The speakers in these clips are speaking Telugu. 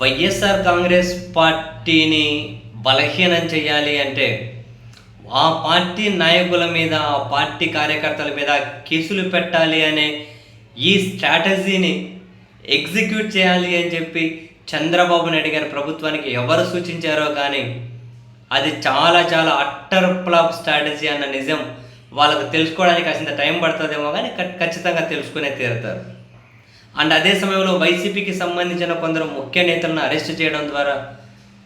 వైఎస్ఆర్ కాంగ్రెస్ పార్టీని బలహీనం చేయాలి అంటే ఆ పార్టీ నాయకుల మీద ఆ పార్టీ కార్యకర్తల మీద కేసులు పెట్టాలి అనే ఈ స్ట్రాటజీని ఎగ్జిక్యూట్ చేయాలి అని చెప్పి చంద్రబాబు నాయుడు గారి ప్రభుత్వానికి ఎవరు సూచించారో కానీ అది చాలా చాలా అట్టర్ ఫ్లాప్ స్ట్రాటజీ అన్న నిజం వాళ్ళకు తెలుసుకోవడానికి కాసింత టైం పడుతుందేమో కానీ ఖచ్చితంగా తెలుసుకునే తీరుతారు. అండ్ అదే సమయంలో వైసీపీకి సంబంధించిన కొందరు ముఖ్య నేతలను అరెస్ట్ చేయడం ద్వారా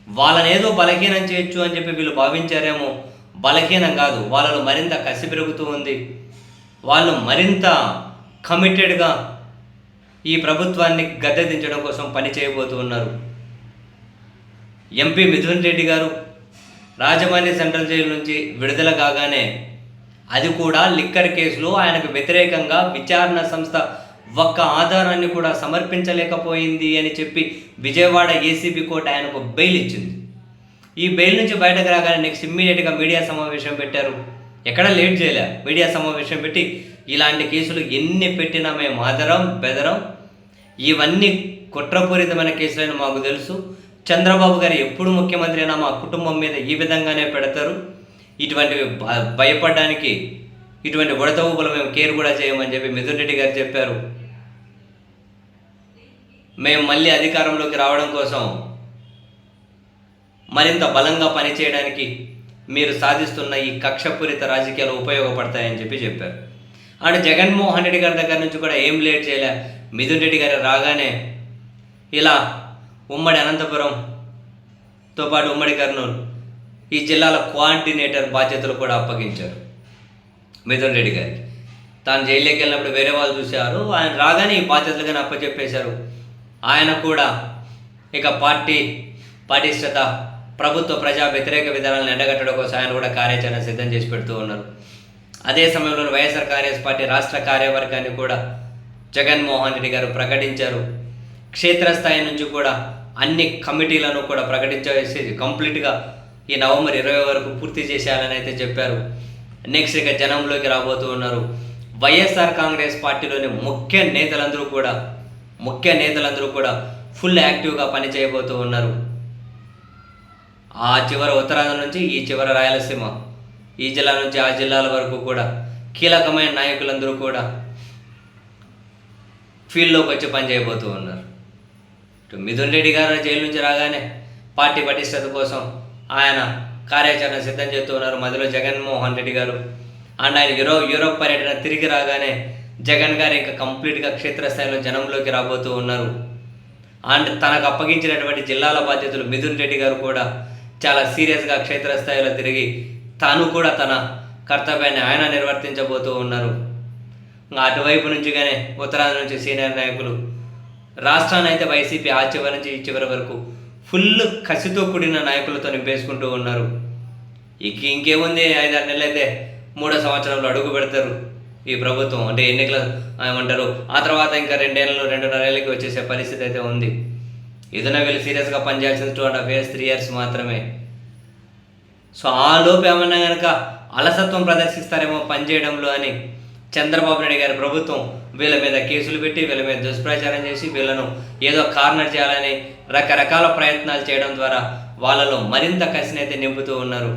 వాళ్ళని ఏదో బలహీనం చేయొచ్చు అని చెప్పి వీళ్ళు భావించారేమో. బలహీనం కాదు వాళ్ళలో మరింత కసి పెరుగుతూ ఉంది. వాళ్ళు మరింత కమిటెడ్గా ఈ ప్రభుత్వాన్ని గద్దె దించడం కోసం పని చేయబోతూ ఉన్నారు. ఎంపీ మిథున్ రెడ్డి గారు రాజమండ్రి సెంట్రల్ జైలు నుంచి విడుదల కాగానే అది కూడా లిక్కర్ కేసులో ఆయనకు వ్యతిరేకంగా విచారణ సంస్థ ఒక్క ఆధారాన్ని కూడా సమర్పించలేకపోయింది అని చెప్పి విజయవాడ ఏసీబీ కోర్టు ఆయనకు బెయిల్ ఇచ్చింది. ఈ బెయిల్ నుంచి బయటకు రాగానే నెక్స్ట్ ఇమ్మీడియట్గా మీడియా సమావేశం పెట్టారు. ఎక్కడ లేట్ చేయలే. మీడియా సమావేశం పెట్టి ఇలాంటి కేసులు ఎన్ని పెట్టినా మేము ఆదరం బెదరం. ఇవన్నీ కుట్రపూరితమైన కేసులని మాకు తెలుసు. చంద్రబాబు గారు ఎప్పుడు ముఖ్యమంత్రి అయినా మా కుటుంబం మీద ఈ విధంగానే పెడతారు. ఇటువంటివి భ- భయపడడానికి ఇటువంటి ఉడత ఊపులు మేము కేర్ కూడా చేయమని చెప్పి మిథున్ రెడ్డి గారు చెప్పారు. మేము మళ్ళీ అధికారంలోకి రావడం కోసం మరింత బలంగా పనిచేయడానికి మీరు సాధిస్తున్న ఈ కక్షపూరిత రాజకీయాలు ఉపయోగపడతాయని చెప్పి చెప్పారు. అండ్ జగన్మోహన్ రెడ్డి గారి దగ్గర నుంచి కూడా ఏం లేట్ చేయలే. మిథున్ రెడ్డి గారు రాగానే ఇలా ఉమ్మడి అనంతపురంతో పాటు ఉమ్మడి కర్నూలు ఈ జిల్లాల కోఆర్డినేటర్ బాధ్యతలు కూడా అప్పగించారు మిథున్ రెడ్డి గారికి. తాను జైల్లోకి వెళ్ళినప్పుడు వేరే వాళ్ళు చూశారు. ఆయన రాగానే ఈ బాధ్యతలు కానీ అప్పచెప్పేశారు. ఆయన కూడా ఇక పార్టీ పటిష్టత ప్రభుత్వ ప్రజా వ్యతిరేక విధానాలను ఎండగట్టడం కోసం ఆయన కూడా కార్యాచరణ సిద్ధం చేసి పెడుతూ ఉన్నారు. అదే సమయంలో వైఎస్ఆర్ కాంగ్రెస్ పార్టీ రాష్ట్ర కార్యవర్గాన్ని కూడా జగన్మోహన్ రెడ్డి గారు ప్రకటించారు. క్షేత్రస్థాయి నుంచి కూడా అన్ని కమిటీలను కూడా ప్రకటించేసి కంప్లీట్గా ఈ నవంబర్ ఇరవై వరకు పూర్తి చేసేయాలని అయితే చెప్పారు. నెక్స్ట్ ఇక జనంలోకి రాబోతూ ఉన్నారు. వైఎస్ఆర్ కాంగ్రెస్ పార్టీలోని ముఖ్య నేతలందరూ కూడా ముఖ్య నేతలందరూ కూడా ఫుల్ యాక్టివ్గా పని చేయబోతూ ఉన్నారు. ఆ చివర ఉత్తరాంధ్ర నుంచి ఈ చివర రాయలసీమ ఈ జిల్లా నుంచి ఆ జిల్లాల వరకు కూడా కీలకమైన నాయకులందరూ కూడా ఫీల్డ్లోకి వచ్చి పనిచేయబోతూ ఉన్నారు. ఇటు మిథున్ రెడ్డి గారు జైలు నుంచి రాగానే పార్టీ పటిష్టత కోసం ఆయన కార్యాచరణ సిద్ధం చేస్తూ ఉన్నారు. మధ్యలో జగన్మోహన్ రెడ్డి గారు అండ్ ఆయన యూరో యూరోప్ పర్యటన తిరిగి రాగానే జగన్ గారు ఇంకా కంప్లీట్గా క్షేత్రస్థాయిలో జనంలోకి రాబోతూ ఉన్నారు. అండ్ తనకు అప్పగించినటువంటి జిల్లాల బాధ్యతలు మిథున్ రెడ్డి గారు కూడా చాలా సీరియస్గా క్షేత్రస్థాయిలో తిరిగి తాను కూడా తన కర్తవ్యాన్ని ఆయన నిర్వర్తించబోతూ ఉన్నారు. అటువైపు నుంచి కానీ ఉత్తరాంధ్ర నుంచి సీనియర్ నాయకులు రాష్ట్రాన్ని అయితే వైసీపీ ఆ చివరి నుంచి ఈ చివరి వరకు ఫుల్ కసితో కూడిన నాయకులతో నింపేసుకుంటూ ఉన్నారు. ఇక ఇంకేముంది ఐదారు నెలలైతే మూడో సంవత్సరంలో అడుగు పెడతారు. ఈ ప్రభుత్వం అంటే ఎన్నికల ఏమంటారు ఆ తర్వాత ఇంకా రెండేళ్ళు రెండున్నరేళ్ళకి వచ్చేసే పరిస్థితి అయితే ఉంది. ఏదైనా వీళ్ళు సీరియస్గా పనిచేయాల్సింది two and half years three years మాత్రమే. సో ఆ లోపు ఏమన్నా కనుక అలసత్వం ప్రదర్శిస్తారేమో పనిచేయడంలో అని చంద్రబాబు నాయుడు గారి ప్రభుత్వం వీళ్ళ మీద కేసులు పెట్టి వీళ్ళ మీద దుష్ప్రచారం చేసి వీళ్ళను ఏదో కార్నర్ చేయాలని రకరకాల ప్రయత్నాలు చేయడం ద్వారా వాళ్ళలో మరింత కసినైతే నింపుతూ ఉన్నారు.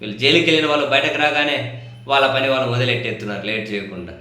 వీళ్ళు జైలుకి వెళ్ళిన వాళ్ళు బయటకు రాగానే వాళ్ళ పని వాళ్ళు మొదలెట్టేస్తున్నారు లేట్ చేయకుండా.